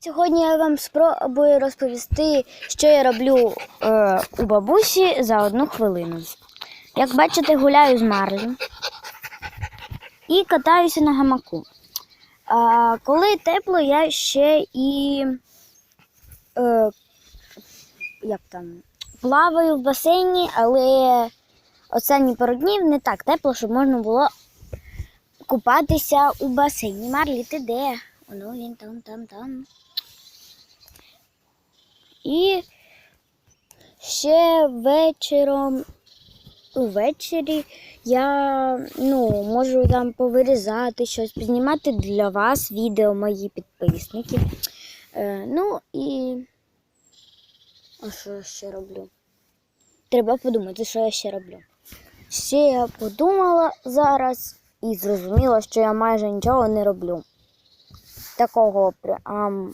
Сьогодні я вам спробую розповісти, що я роблю е, у бабусі за одну хвилину. Як бачите, гуляю з Марлі і катаюся на гамаку. А, коли тепло, я ще і е, як там, плаваю в басейні, але останні пару днів не так тепло, щоб можна було купатися у басейні. Марлі, ти де? Воно він там, там, там. І ще вечором, увечері я ну, можу там повирізати щось, познімати для вас відео, мої підписники. Е, ну і. А що я ще роблю? Треба подумати, що я ще роблю. Ще я подумала зараз і зрозуміла, що я майже нічого не роблю. Такого прям